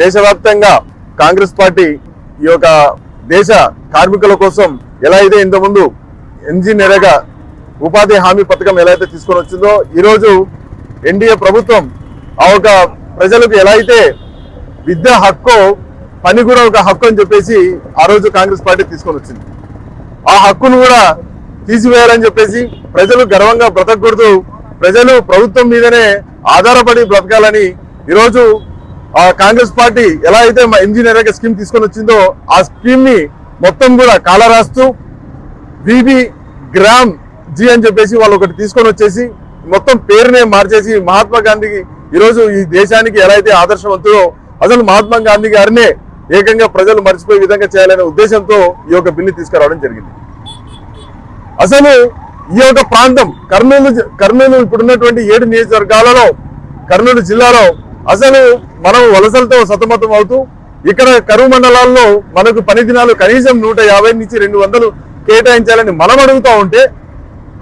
దేశవ్యాప్తంగా కాంగ్రెస్ పార్టీ ఈ యొక్క దేశ కార్మికుల కోసం ఎలా అయితే ఇంతకుముందు ఎన్జీ ఉపాధి హామీ పథకం ఎలా అయితే తీసుకొని వచ్చిందో ఈరోజు ఎన్డీఏ ప్రభుత్వం ఆ ఒక ప్రజలకు ఎలా అయితే విద్య హక్కు పని కూడా ఒక హక్కు అని చెప్పేసి ఆ రోజు కాంగ్రెస్ పార్టీ తీసుకొని వచ్చింది. ఆ హక్కును కూడా తీసివేయాలని చెప్పేసి ప్రజలు గర్వంగా బ్రతకూడదు ప్రజలు ప్రభుత్వం మీదనే ఆధారపడి బ్రతకాలని ఈరోజు కాంగ్రెస్ పార్టీ ఎలా అయితే మా ఇంజనీర్ స్కీమ్ తీసుకొని వచ్చిందో ఆ స్కీమ్ని మొత్తం కూడా కాల రాస్తూ బీబీ గ్రామ్ జీ అని చెప్పేసి వాళ్ళు ఒకటి తీసుకొని వచ్చేసి మొత్తం పేరునే మార్చేసి మహాత్మా గాంధీకి ఈరోజు ఈ దేశానికి ఎలా అయితే ఆదర్శవంతుడో అసలు మహాత్మా గాంధీ గారినే ఏకంగా ప్రజలు మర్చిపోయే విధంగా చేయాలనే ఉద్దేశంతో ఈ యొక్క బిల్లు తీసుకురావడం జరిగింది. అసలు ఈ యొక్క ప్రాంతం కర్నూలు కర్నూలు ఇప్పుడున్నటువంటి ఏడు నియోజకవర్గాలలో కర్నూలు జిల్లాలో అసలు మనం వలసలతో సతమతం అవుతూ ఇక్కడ కరువు మండలాల్లో మనకు పని దినాలు కనీసం నూట యాభై నుంచి రెండు వందలు కేటాయించాలని మనం అడుగుతూ ఉంటే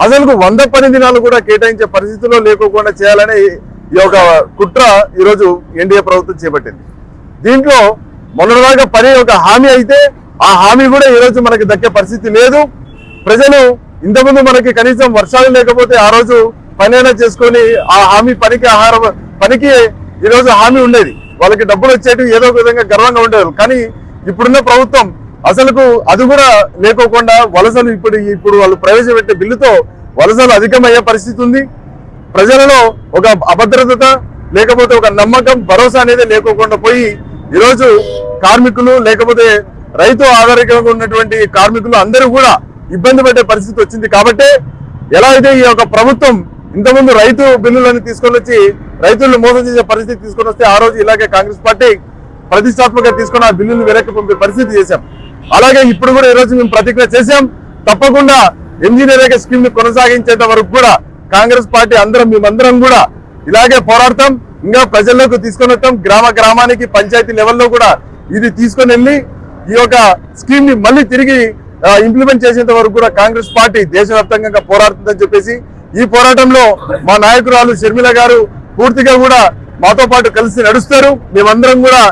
అసలు వంద పని దినాలు కూడా కేటాయించే పరిస్థితుల్లో లేకోకుండా చేయాలని ఈ యొక్క కుట్ర ఈరోజు ఎన్డీఏ ప్రభుత్వం చేపట్టింది. దీంట్లో మొన్నటిదాకా పని ఒక హామీ అయితే ఆ హామీ కూడా ఈరోజు మనకి దక్కే పరిస్థితి లేదు. ప్రజలు ఇంతకుముందు మనకి కనీసం వర్షాలు లేకపోతే ఆ రోజు పనైనా చేసుకొని ఆ హామీ పనికి ఆహారం పనికి ఈ రోజు హామీ ఉండేది. వాళ్ళకి డబ్బులు వచ్చేటివి ఏదో ఒక విధంగా గర్వంగా ఉండేది. కానీ ఇప్పుడున్న ప్రభుత్వం అసలుకు అది కూడా లేకోకుండా వలసలు ఇప్పుడు ఇప్పుడు వాళ్ళు ప్రవేశపెట్టే బిల్లుతో వలసలు అధికమయ్యే పరిస్థితి ఉంది. ప్రజలలో ఒక అభద్రత లేకపోతే ఒక నమ్మకం భరోసా అనేది లేకోకుండా పోయి ఈరోజు కార్మికులు లేకపోతే రైతు ఆధారితంగా ఉన్నటువంటి కార్మికులు అందరూ కూడా ఇబ్బంది పడే పరిస్థితి వచ్చింది. కాబట్టి ఎలా అయితే ఈ యొక్క ప్రభుత్వం ఇంతకుముందు రైతు బిల్లులను తీసుకొని వచ్చి రైతులను మోసం చేసే పరిస్థితి తీసుకొని వస్తే ఆ రోజు ఇలాగే కాంగ్రెస్ పార్టీ ప్రతిష్టాత్మకంగా తీసుకుని ఆ బిల్లును వెనక్కి పంపే పరిస్థితి చేశాం. అలాగే ఇప్పుడు కూడా ఈ రోజు మేము ప్రతిజ్ఞ చేశాం. తప్పకుండా ఎంజీనీరింగ్ స్కీమ్ని కొనసాగించేంత వరకు కూడా కాంగ్రెస్ పార్టీ అందరం మేమందరం కూడా ఇలాగే పోరాడతాం. ఇంకా ప్రజల్లోకి తీసుకొని వస్తాం. గ్రామ గ్రామానికి పంచాయతీ లెవెల్లో కూడా ఇది తీసుకొని వెళ్ళి ఈ యొక్క స్కీమ్ని మళ్ళీ తిరిగి ఇంప్లిమెంట్ చేసేంత వరకు కూడా కాంగ్రెస్ పార్టీ దేశవ్యాప్తంగా పోరాడుతుందని చెప్పేసి ఈ పోరాటంలో మా నాయకురాలు షర్మిల గారు పూర్తిగా కూడా మాతో పాటు కలిసి నడుస్తారు. మేమందరం కూడా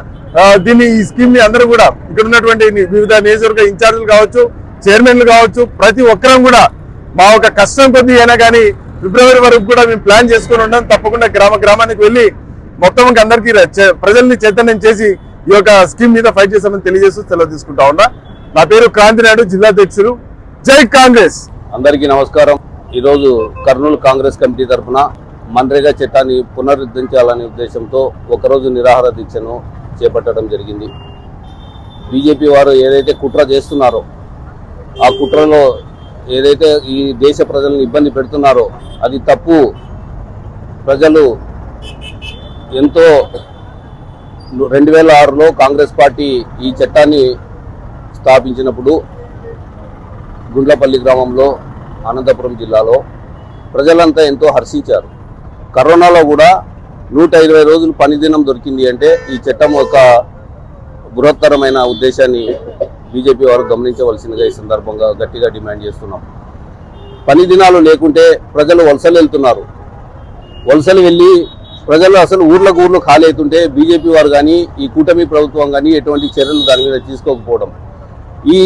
దీన్ని ఈ స్కీమ్ని అందరూ కూడా ఇక్కడ ఉన్నటువంటి వివిధ నియోజకవర్గ ఇన్ఛార్జీలు కావచ్చు చైర్మన్లు కావచ్చు ప్రతి ఒక్కరం కూడా మా ఒక కష్టం కొద్దీ అయినా కానీ ఫిబ్రవరి వరకు కూడా మేము ప్లాన్ చేసుకుని ఉన్నాం తప్పకుండా గ్రామ గ్రామానికి వెళ్ళి మొత్తం అందరికీ ప్రజల్ని చైతన్యం చేసి ఈ యొక్క స్కీమ్ మీద ఫైట్ చేస్తామని తెలియజేస్తూ సెలవు తీసుకుంటా ఉన్నా. నా పేరు క్రాంతి నాయుడు జిల్లా అధ్యక్షులు. జై కాంగ్రెస్! అందరికీ నమస్కారం. ఈరోజు కర్నూలు కాంగ్రెస్ కమిటీ తరఫున మన్రేగా చట్టాన్ని పునరుద్ధరించాలనే ఉద్దేశంతో ఒకరోజు నిరాహార దీక్షను చేపట్టడం జరిగింది. బీజేపీ వారు ఏదైతే కుట్ర చేస్తున్నారో ఆ కుట్రలో ఏదైతే ఈ దేశ ప్రజలను ఇబ్బంది పెడుతున్నారో అది తప్పు. ప్రజలు ఎంతో రెండు వేల ఆరులో కాంగ్రెస్ పార్టీ ఈ చట్టాన్ని స్థాపించినప్పుడు గుండ్లపల్లి గ్రామంలో అనంతపురం జిల్లాలో ప్రజలంతా ఎంతో హర్షించారు. కరోనాలో కూడా నూట ఇరవై రోజులు పనిదినం దొరికింది అంటే ఈ చట్టం ఒక బృహత్తరమైన ఉద్దేశాన్ని బీజేపీ వారు గమనించవలసిందిగా ఈ సందర్భంగా గట్టిగా డిమాండ్ చేస్తున్నాం. పని దినాలు లేకుంటే ప్రజలు వలసలు వెళ్తున్నారు. వలసలు వెళ్ళి ప్రజలు అసలు ఊర్లకు ఊర్లు ఖాళీ అవుతుంటే బీజేపీ వారు కానీ ఈ కూటమి ప్రభుత్వం కానీ ఎటువంటి చర్యలు దాని మీద తీసుకోకపోవడం. ఈ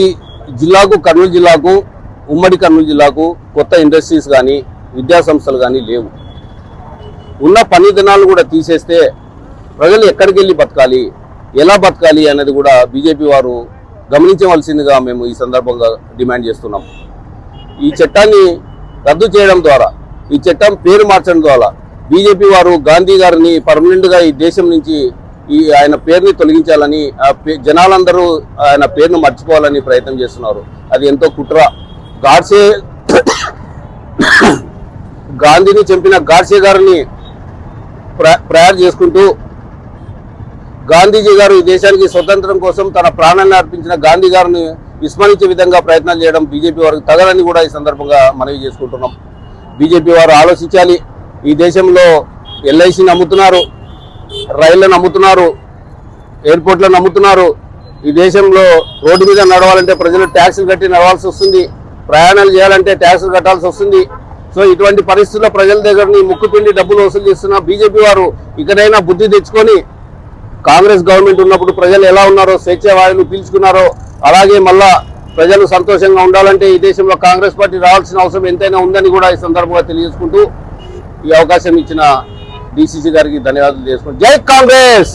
జిల్లాకు కర్నూలు జిల్లాకు ఉమ్మడి కర్నూలు జిల్లాకు కొత్త ఇండస్ట్రీస్ కానీ విద్యా సంస్థలు కానీ లేవు. ఉన్న పని దినాలు కూడా తీసేస్తే ప్రజలు ఎక్కడికి వెళ్ళి బతకాలి ఎలా బతకాలి అనేది కూడా బీజేపీ వారు గమనించవలసిందిగా మేము ఈ సందర్భంగా డిమాండ్ చేస్తున్నాం. ఈ చట్టాన్ని రద్దు చేయడం ద్వారా ఈ చట్టం పేరు మార్చడం ద్వారా బీజేపీ వారు గాంధీ గారిని పర్మనెంట్గా ఈ దేశం నుంచి ఈ ఆయన పేరుని తొలగించాలని ఆ పే- జనాలందరూ ఆయన పేరును మర్చిపోవాలని ప్రయత్నం చేస్తున్నారు. అది ఎంతో కుట్ర. గాడ్సే గాంధీని చంపిన గాడ్సే గారిని ప్ర- చేసుకుంటూ గాంధీజీ గారు ఈ దేశానికి స్వతంత్రం కోసం తన ప్రాణాన్ని అర్పించిన గాంధీ గారిని విస్మరించే విధంగా ప్రయత్నాలు చేయడం బీజేపీ వారికి తగలని కూడా ఈ సందర్భంగా మనవి చేసుకుంటున్నాం. బీజేపీ వారు ఆలోచించాలి. ఈ దేశంలో ఎల్ఐసిని అమ్ముతున్నారు రైళ్ళను అమ్ముతున్నారు ఎయిర్పోర్ట్లను అమ్ముతున్నారు ఈ దేశంలో రోడ్డు మీద నడవాలంటే ప్రజలు ట్యాక్సులు కట్టి నడవాల్సి వస్తుంది. ప్రయాణాలు చేయాలంటే ట్యాక్సులు కట్టాల్సి వస్తుంది. సో ఇటువంటి పరిస్థితుల్లో ప్రజల దగ్గరని ముక్కుపిండి డబ్బులు వసూలు చేస్తున్న బీజేపీ వారు ఇకనైనా బుద్ధి తెచ్చుకొని కాంగ్రెస్ గవర్నమెంట్ ఉన్నప్పుడు ప్రజలు ఎలా ఉన్నారో స్వేచ్ఛవాయులు పీల్చుకున్నారో అలాగే మళ్ళా ప్రజలు సంతోషంగా ఉండాలంటే ఈ దేశంలో కాంగ్రెస్ పార్టీ రావాల్సిన అవసరం ఎంతైనా ఉందని కూడా ఈ సందర్భంగా తెలియజేసుకుంటూ ఈ అవకాశం ఇచ్చిన డిసిసి గారికి ధన్యవాదాలు చేసుకుంటూ జై కాంగ్రెస్!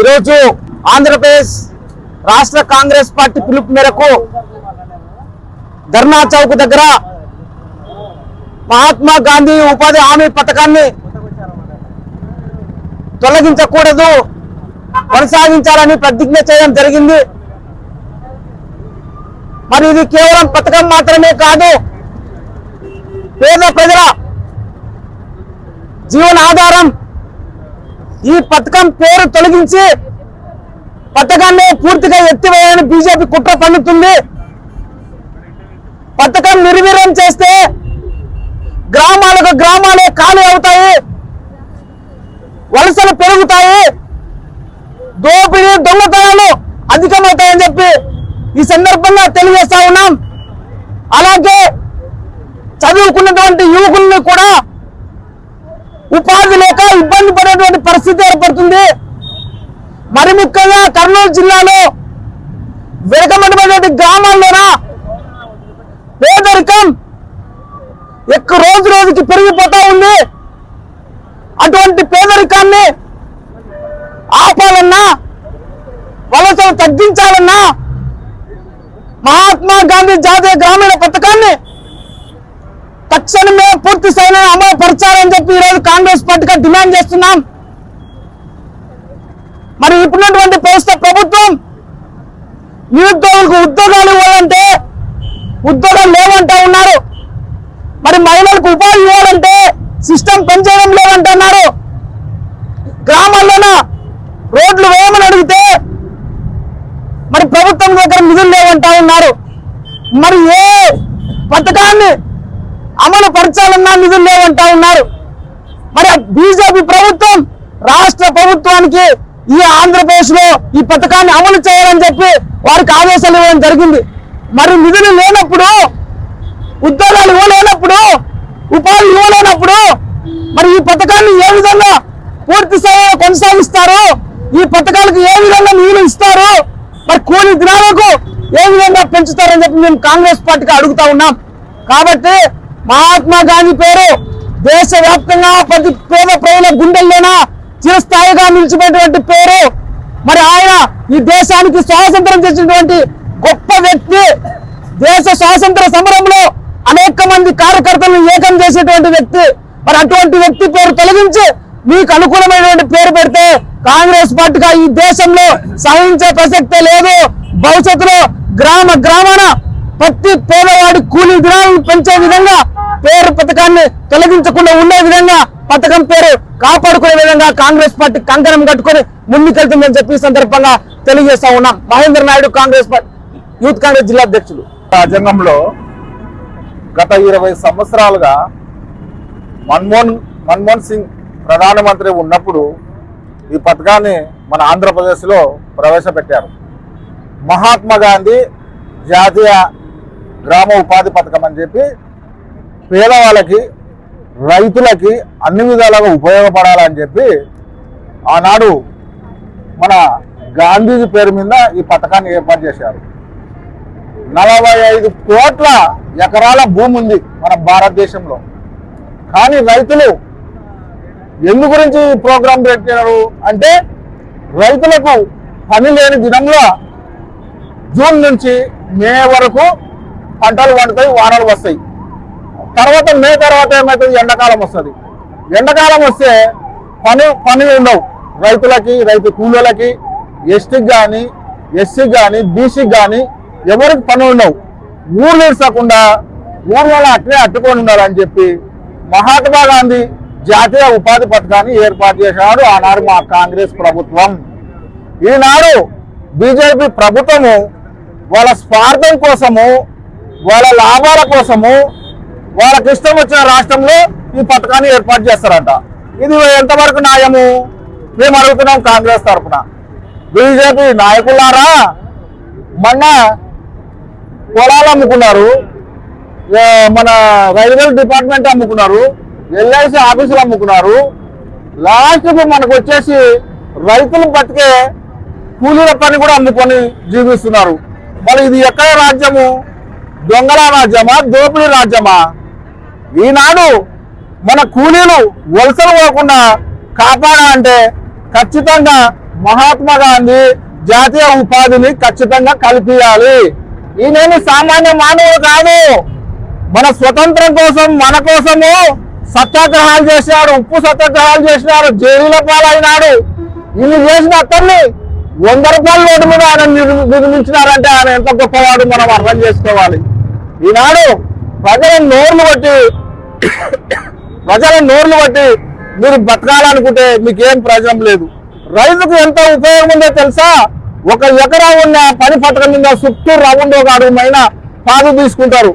ఈరోజు ఆంధ్రప్రదేశ్ రాష్ట్ర కాంగ్రెస్ పార్టీ పిలుపు మేరకు ధర్నా చౌక్ దగ్గర మహాత్మా గాంధీ ఉపాధి హామీ పథకాన్ని తొలగించకూడదు కొనసాగించాలని ప్రతిజ్ఞ చేయడం జరిగింది. మరి ఇది కేవలం పథకం మాత్రమే కాదు పేద ప్రజల జీవనాధారం ఈ పథకం పేరు తొలగించి పథకాన్ని పూర్తిగా ఎత్తివేయాలని బీజేపీ కుట్ర పన్నుతుంది. పథకం నిర్వీర్యం చేస్తే గ్రామాలకు గ్రామాలే ఖాళీ అవుతాయి. వలసలు పెరుగుతాయి. దోపిడీ దొంగతనాలు అధికమవుతాయని చెప్పి ఈ సందర్భంగా తెలియజేస్తా ఉన్నాం. అలాగే చదువుకున్నటువంటి యువకుల్ని కూడా ఉపాధి లేక ఇబ్బంది పడేటువంటి పరిస్థితి ఏర్పడుతుంది. మరి ముఖ్యంగా కర్నూలు జిల్లాలో వెనుకబడినటువంటి గ్రామాల్లోనా పేదరికం ఎక్కువ రోజు రోజుకి పెరిగిపోతా ఉంది. అటువంటి పేదరికాన్ని ఆపాలన్నా వలసలు తగ్గించాలన్నా మహాత్మా గాంధీ జాతీయ గ్రామీణ పథకాన్ని తక్షణమే పూర్తి స్థాయిలో అమలు పరచాలని చెప్పి ఈరోజు కాంగ్రెస్ పార్టీగా డిమాండ్ చేస్తున్నాం. మరి ఇప్పుడున్నటువంటి ప్రస్తుత ప్రభుత్వం నిరుద్యోగులకు ఉద్యోగాలు ఉద్యోగాలు లేవంటా ఉన్నారు మరి మహిళలకు ఉపాధి ఇవ్వాలంటే సిస్టమ్ పనిచేయడం లేదంటున్నారు. గ్రామాల్లోన? రోడ్లు వేయమని అడిగితే మరి ప్రభుత్వం దగ్గర నిధులు లేవంటా ఉన్నారు. మరి ఏ పథకాన్ని అమలు పరచాలన్నా నిధులు లేవంటా ఉన్నారు. మరి బీజేపీ ప్రభుత్వం రాష్ట్ర ప్రభుత్వానికి ఈ ఆంధ్రప్రదేశ్లో ఈ పథకాన్ని అమలు చేయాలని చెప్పి వారికి ఆదేశాలు ఇవ్వడం జరిగింది. మరి నిధులు లేనప్పుడు ఉద్యోగాలు ఇవ్వలేనప్పుడు ఉపాధి ఇవ్వలేనప్పుడు మరి ఈ పథకాన్ని ఏ విధంగా పూర్తి స్థాయిలో కొనసాగిస్తారు ఈ పథకాలకు ఏ విధంగా నిధులు ఇస్తారు మరి కూలి దినాలకు ఏ విధంగా పెంచుతారని చెప్పి మేము కాంగ్రెస్ పార్టీకి అడుగుతా ఉన్నాం. కాబట్టి మహాత్మా గాంధీ పేరు దేశవ్యాప్తంగా ప్రతి పేద ప్రజల గుండెల్లోన చిరస్థాయిగా నిలిచిపోయినటువంటి పేరు. మరి ఆయన ఈ దేశానికి స్వాతంత్రం తెచ్చినటువంటి గొప్ప వ్యక్తి. దేశ స్వాతంత్ర సమరంలో అనేక మంది కార్యకర్తలను ఏకం చేసేటువంటి వ్యక్తి. మరి అటువంటి వ్యక్తి పేరు తొలగించి మీకు అనుకూలమైనటువంటి పేరు పెడితే కాంగ్రెస్ పార్టీగా ఈ దేశంలో సహించే ప్రసక్తే లేదు. భవిష్యత్తులో గ్రామ గ్రామాన ప్రతి పేదవాడి కూలీ దినాలను పెంచే విధంగా పేరు పథకాన్ని తొలగించకుండా ఉండే విధంగా పథకం పేరు కాపాడుకునే విధంగా కాంగ్రెస్ పార్టీ కంకణం కట్టుకొని ముందుకెళ్తుందని చెప్పి సందర్భంగా తెలియజేస్తా ఉన్నాం. మహేంద్ర నాయుడు కాంగ్రెస్ పార్టీ యూత్ కాంగ్రెస్ జిల్లా అధ్యక్షులు. రాజ్యాంగంలో గత ఇరవై సంవత్సరాలుగా మన్మోహన్ మన్మోహన్ సింగ్ ప్రధానమంత్రి ఉన్నప్పుడు ఈ పథకాన్ని మన ఆంధ్రప్రదేశ్లో ప్రవేశపెట్టారు. మహాత్మా గాంధీ జాతీయ గ్రామ ఉపాధి పథకం అని చెప్పి పేదవాళ్ళకి రైతులకి అన్ని విధాలుగా ఉపయోగపడాలని చెప్పి ఆనాడు మన గాంధీజీ పేరు మీద ఈ పథకాన్ని ఏర్పాటు చేశారు. నలభై ఐదు కోట్ల ఎకరాల భూమి ఉంది మన భారతదేశంలో. కానీ రైతులు ఎందు గురించి ప్రోగ్రాం పెట్టినారు అంటే రైతులకు పని లేని దినంలో జూన్ నుంచి మే వరకు పంటలు పండుతాయి వానలు వస్తాయి. తర్వాత మే తర్వాత ఏమవుతుంది ఎండాకాలం వస్తుంది. ఎండాకాలం వస్తే పని పని ఉండవు. రైతులకి రైతు కూలీలకి ఎస్టీకి కానీ ఎస్సీకి కానీ బీసీకి కానీ ఎవరికి పని ఉండవు. ఊర్లు నిలుసకుండా ఊర్లలో అట్లే అట్టుకొని ఉండాలని చెప్పి మహాత్మా గాంధీ జాతీయ ఉపాధి పథకాన్ని ఏర్పాటు చేసినాడు ఆనాడు మా కాంగ్రెస్ ప్రభుత్వం. ఈనాడు బీజేపీ ప్రభుత్వము వాళ్ళ స్వార్థం కోసము వాళ్ళ లాభాల కోసము వాళ్ళకి ఇష్టం వచ్చిన రాష్ట్రంలో ఈ పథకాన్ని ఏర్పాటు చేస్తారంట. ఇది ఎంతవరకు న్యాయము? మేము అడుగుతున్నాం కాంగ్రెస్ తరఫున. బీజేపీ నాయకులారా మొన్న పొలాలు అమ్ముకున్నారు. మన రైల్వే డిపార్ట్మెంట్ అమ్ముకున్నారు ఎల్ఐసి ఆఫీసులు అమ్ముకున్నారు. లాస్ట్కు మనకు వచ్చేసి రైతులు బతికే కూలీల పని కూడా అమ్ముకొని జీవిస్తున్నారు. మరి ఇది ఎక్కడ రాజ్యము? దొంగల రాజ్యమా? దోపిడీ రాజ్యమా? ఈనాడు మన కూలీలు వలసలు పోకుండా కాపాడాలంటే ఖచ్చితంగా మహాత్మా గాంధీ జాతీయ ఉపాధిని ఖచ్చితంగా కల్పించాలి. ఈయనేమి సామాన్య మానవుడు కాదు. మన స్వతంత్రం కోసం మన కోసము సత్యాగ్రహాలు చేసినాడు ఉప్పు సత్యాగ్రహాలు చేసినాడు జైలుల పాలైనాడు. ఇల్లు చేసిన అతన్ని వంద రూపాయల నోటు మీద ఆయన నిర్మించినారంటే ఆయన ఎంత గొప్పవాడు మనం అర్థం చేసుకోవాలి. ఈనాడు ప్రజల నోర్లు బట్టి ప్రజల నోర్లు బట్టి మీరు బతకాలనుకుంటే మీకు ఏం ప్రయోజనం లేదు. రైతుకు ఎంత ఉపయోగం ఉందో తెలుసా? ఒక ఎకరా ఉన్న పని పట్టక మీద చుట్టూ రౌండ్ ఒక అడుగుమైన పాదు తీసుకుంటారు.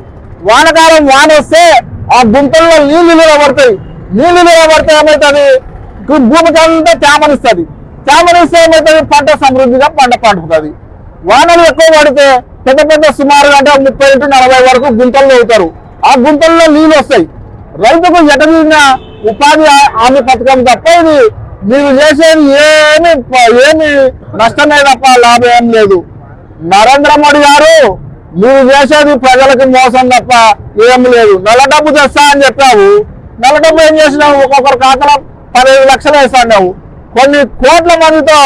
వానకాలం వాన వస్తే ఆ గుంతల్లో నీళ్ళు నిలబడతాయి. నీళ్ళు నిలబడితే ఏమవుతుంది భూమికి అంతా తేమనిస్తుంది తేమనిస్తే ఏమవుతుంది పంట సమృద్ధిగా పంట పండుతుంది. వానలు ఎక్కువ పడితే పెద్ద పెద్ద సుమారుగా అంటే ముప్పై ఇంటూ నలభై వరకు గుంతల్లో అవుతారు. ఆ గుంతల్లో నీళ్ళు వస్తాయి. రైతుకు ఎటదిన ఉపాధి హామీ పథకం తప్ప ఇది మీరు చేసేది ఏమి ఏమి నష్టమే తప్ప లాభం ఏం లేదు. నరేంద్ర మోడీ గారు నువ్వు చేసేది ప్రజలకు మోసం తప్ప ఏం లేదు. నల్ల డబ్బు తెస్తా అని చెప్పావు. నల్ల డబ్బు ఏం చేసినావు? ఒక్కొక్కరు ఖాతాలో పదిహేను లక్షలు వేస్తాడావు. కొన్ని కోట్ల మందితో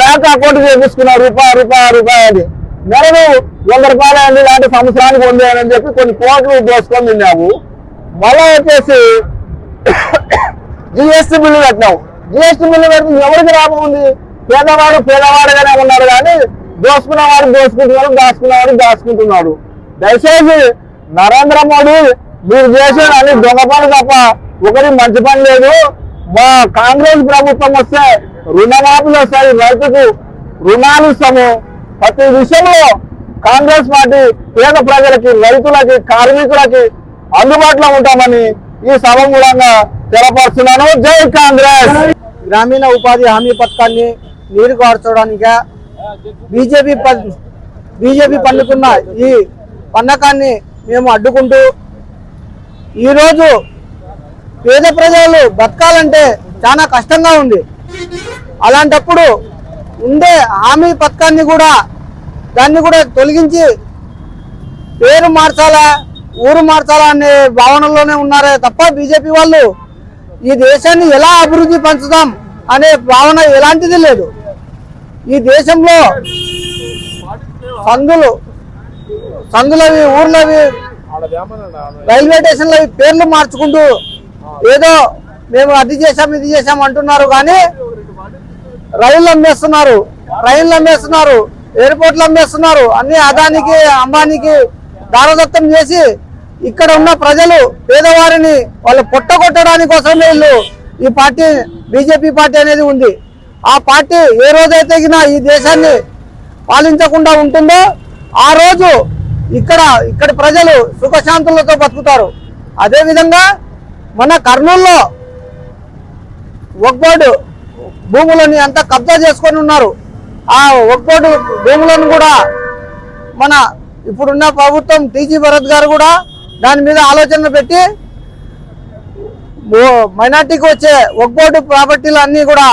బ్యాంక్ అకౌంట్ చేపించుకున్నావు. రూపాయి రూపాయి రూపాయి అని. నెలకు వంద రూపాయలు అండి ఇలాంటి సంవత్సరానికి పొందానని చెప్పి కొన్ని కోట్లు దోసుకొని తిన్నావు. మళ్ళా వచ్చేసి జిఎస్టీ బిల్లు కట్టినావు. జిఎస్టీ బిల్లు కట్టిన ఎవరికి లాభం ఉంది? పేదవాడు పేదవాడుగానే ఉన్నారు కానీ దోసుకున్నవాడు దోసుకుంటున్నాడు దాచుకున్నవాడు దాచుకుంటున్నాడు. దయచేసి నరేంద్ర మోడీ మీరు చేసిన అన్ని దొంగ పని తప్ప ఒకటి మంచి పని లేదు. మా కాంగ్రెస్ ప్రభుత్వం వస్తే రుణమాఫీలు వస్తాయి రైతుకు రుణాలు ఇస్తాము ప్రతి విషయంలో కాంగ్రెస్ పార్టీ పేద ప్రజలకి రైతులకి కార్మికులకి అందుబాటులో ఉంటామని ఈ సభ మూలంగా తెలపరుస్తున్నాను జై కాంగ్రెస్! గ్రామీణ ఉపాధి హామీ పథకాన్ని నీరు కార్చడానికి బీజేపీ బీజేపీ పన్నుకున్న ఈ పన్నకాన్ని మేము అడ్డుకుంటూ ఈరోజు పేద ప్రజలు బతకాలంటే చాలా కష్టంగా ఉంది. అలాంటప్పుడు ఉండే హామీ పథకాన్ని కూడా దాన్ని కూడా తొలగించి పేరు మార్చాలా ఊరు మార్చాలా అనే భావనలోనే ఉన్నారే తప్ప బీజేపీ వాళ్ళు ఈ దేశాన్ని ఎలా అభివృద్ధి పంచుదాం అనే భావన ఎలాంటిది లేదు. ఈ దేశంలో సందులు సందులవి ఊర్లవి రైల్వే స్టేషన్లవి పేర్లు మార్చుకుంటూ ఏదో మేము అది చేసాం ఇది చేసాం అంటున్నారు కానీ రైళ్ళు అమ్మేస్తున్నారు ట్రైన్లు అమ్మేస్తున్నారు ఎయిర్పోర్ట్లు అమ్మేస్తున్నారు అన్ని అదానికి అంబానికి దారదత్తం చేసి ఇక్కడ ఉన్న ప్రజలు పేదవారిని వాళ్ళు పొట్టగొట్టడానికి కోసమే వీళ్ళు ఈ పార్టీ బీజేపీ పార్టీ అనేది ఉంది. ఆ పార్టీ ఏ రోజైతే ఈ దేశాన్ని పాలించకుండా ఉంటుందో ఆ రోజు ఇక్కడ ఇక్కడ ప్రజలు సుఖశాంతులతో బతుకుతారు. అదేవిధంగా మన కర్నూల్లో ఒక్బోర్డు భూములని అంతా కబ్జా చేసుకొని ఉన్నారు. ఆ ఒక్బోర్డు భూములను కూడా మన ఇప్పుడున్న ప్రభుత్వం టీజీ భరత్ గారు కూడా దాని మీద ఆలోచన పెట్టి మైనార్టీకి వచ్చే ఒక్బోర్డు ప్రాపర్టీలు అన్నీ కూడా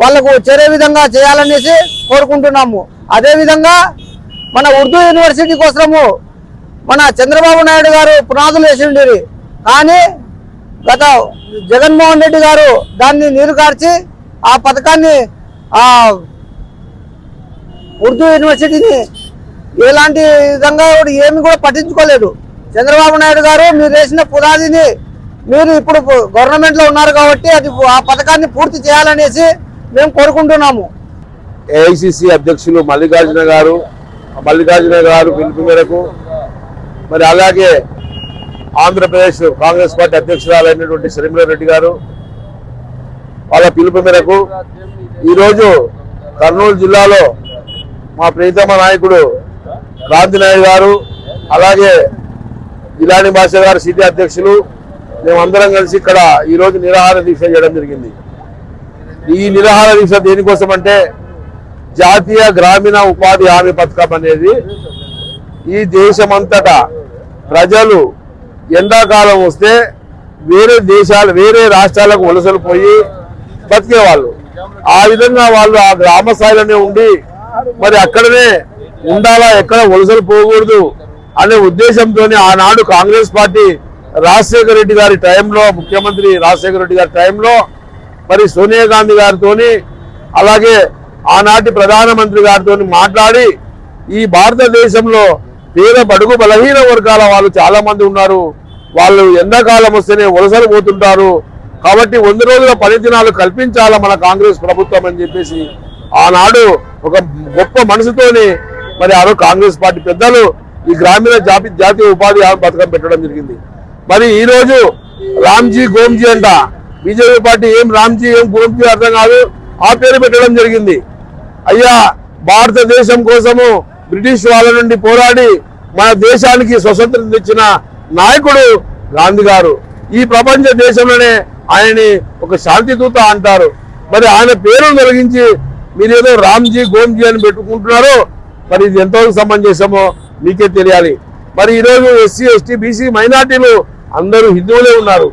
వాళ్ళకు చేరే విధంగా చేయాలనేసి కోరుకుంటున్నాము. అదేవిధంగా మన ఉర్దూ యూనివర్సిటీ కోసము మన చంద్రబాబు నాయుడు గారు పునాదులు వేసిండేది కానీ గత జగన్మోహన్ రెడ్డి గారు దాన్ని నీరు కార్చి ఆ పథకాన్ని ఆ ఉర్దూ యూనివర్సిటీని ఎలాంటి విధంగా కూడా ఏమి కూడా పట్టించుకోలేదు. చంద్రబాబు నాయుడు గారు మీరు వేసిన పునాదిని మీరు ఇప్పుడు గవర్నమెంట్లో ఉన్నారు కాబట్టి అది ఆ పథకాన్ని పూర్తి చేయాలనేసి మేము కోరుకుంటున్నాము. ఏఐసిసి అధ్యక్షులు మల్లికార్జున గారు మల్లికార్జున గారు పిలుపు మేరకు మరి అలాగే ఆంధ్రప్రదేశ్ కాంగ్రెస్ పార్టీ అధ్యక్షురాలైనటువంటి శర్మిల రెడ్డి గారు వాళ్ళ పిలుపు మేరకు ఈరోజు కర్నూలు జిల్లాలో మా ప్రీతమ నాయకుడు క్రాంతి నాయుడు గారు అలాగే జిలాని భాష గారు సిటీ అధ్యక్షులు మేమందరం కలిసి ఇక్కడ ఈరోజు నిరాహార దీక్ష చేయడం జరిగింది. ఈ నిరాహార దీక్ష దేనికోసం అంటే జాతీయ గ్రామీణ ఉపాధి హామీ పథకం అనేది ఈ దేశమంతటా ప్రజలు ఎండాకాలం వస్తే వేరే దేశాలు వేరే రాష్ట్రాలకు వలసలు పోయి బతికేవాళ్ళు. ఆ విధంగా వాళ్ళు ఆ గ్రామ స్థాయిలోనే ఉండి మరి అక్కడనే ఉండాలా ఎక్కడ వలసలు పోకూడదు అనే ఉద్దేశంతో ఆనాడు కాంగ్రెస్ పార్టీ రాజశేఖర రెడ్డి గారి టైంలో ముఖ్యమంత్రి రాజశేఖర రెడ్డి గారి టైంలో మరి సోనియా గాంధీ గారితో అలాగే ఆనాటి ప్రధానమంత్రి గారితో మాట్లాడి ఈ భారతదేశంలో పేద బడుగు బలహీన వర్గాల వాళ్ళు చాలా మంది ఉన్నారు. వాళ్ళు ఎండాకాలం వస్తేనే వలసలు పోతుంటారు. కాబట్టి వంద రోజుల పనిదినాలు కల్పించాలా మన కాంగ్రెస్ ప్రభుత్వం అని చెప్పేసి ఆనాడు ఒక గొప్ప మనసుతోని మరి ఆరు కాంగ్రెస్ పార్టీ పెద్దలు ఈ గ్రామీణ జాతి జాతీయ ఉపాధి హామీ పథకం పెట్టడం జరిగింది. మరి ఈరోజు రామ్జీ గోమ్జీ అంట బీజేపీ పార్టీ ఏం రామ్జీ ఏం గురంజీ అర్థం కాదు. ఆ పేరు పెట్టడం జరిగింది. అయ్యా భారతదేశం కోసము బ్రిటిష్ వాళ్ళ నుండి పోరాడి మన దేశానికి స్వతంత్రం తెచ్చిన నాయకుడు గాంధీ గారు. ఈ ప్రపంచ దేశంలోనే ఆయనని ఒక శాంతిదూత అంటారు. మరి ఆయన పేరును తొలగించి మీరేదో రామ్జీ గోమ్జీ అని పెట్టుకుంటున్నారు మరి ఇది ఎంతవరకు సమంజసమో మీకే తెలియాలి. మరి ఈరోజు ఎస్సీ ఎస్టీ బీసీ మైనార్టీలు అందరూ హిందువులే ఉన్నారు.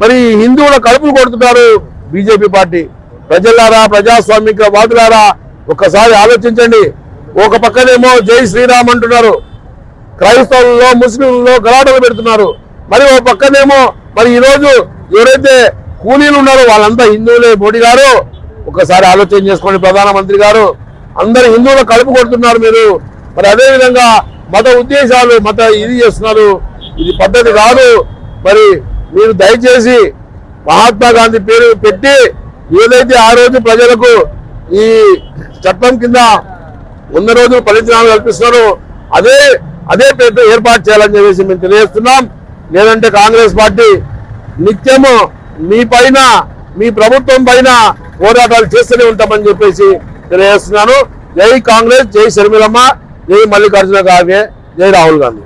మరి హిందువుల కడుపులు కొడుతున్నారు బీజేపీ పార్టీ. ప్రజలారా ప్రజాస్వామిక వాదులారా ఒక్కసారి ఆలోచించండి. ఒక పక్కనేమో జై శ్రీరామ్ అంటున్నారు. క్రైస్తవుల్లో ముస్లింలలో గలాటలు పెడుతున్నారు. మరి ఓ పక్కనేమో మరి ఈరోజు ఎవరైతే కూలీలు ఉన్నారో వాళ్ళంతా హిందువులే మోడీ గారు ఒకసారి ఆలోచన చేసుకోండి ప్రధానమంత్రి గారు. అందరు హిందువులు కలుపు కొడుతున్నారు మీరు. మరి అదేవిధంగా మత ఉద్దేశాలు మత ఇది చేస్తున్నారు. ఇది పద్ధతి కాదు. మరి మీరు దయచేసి మహాత్మా గాంధీ పేరు పెట్టి ఏదైతే ఆ రోజు ప్రజలకు ఈ చట్టం కింద వంద రోజులు పరిచయాలు కల్పిస్తున్నారు అదే అదే పేరుతో ఏర్పాటు చేయాలని చెప్పేసి మేము తెలియజేస్తున్నాం. లేదంటే కాంగ్రెస్ పార్టీ నిత్యము మీ పైన మీ ప్రభుత్వం పైన పోరాటాలు చేస్తూనే ఉంటామని చెప్పేసి తెలియజేస్తున్నాను. జై కాంగ్రెస్ జై షర్మిలమ్మ జై మల్లికార్జున ఖార్గే జై రాహుల్ గాంధీ.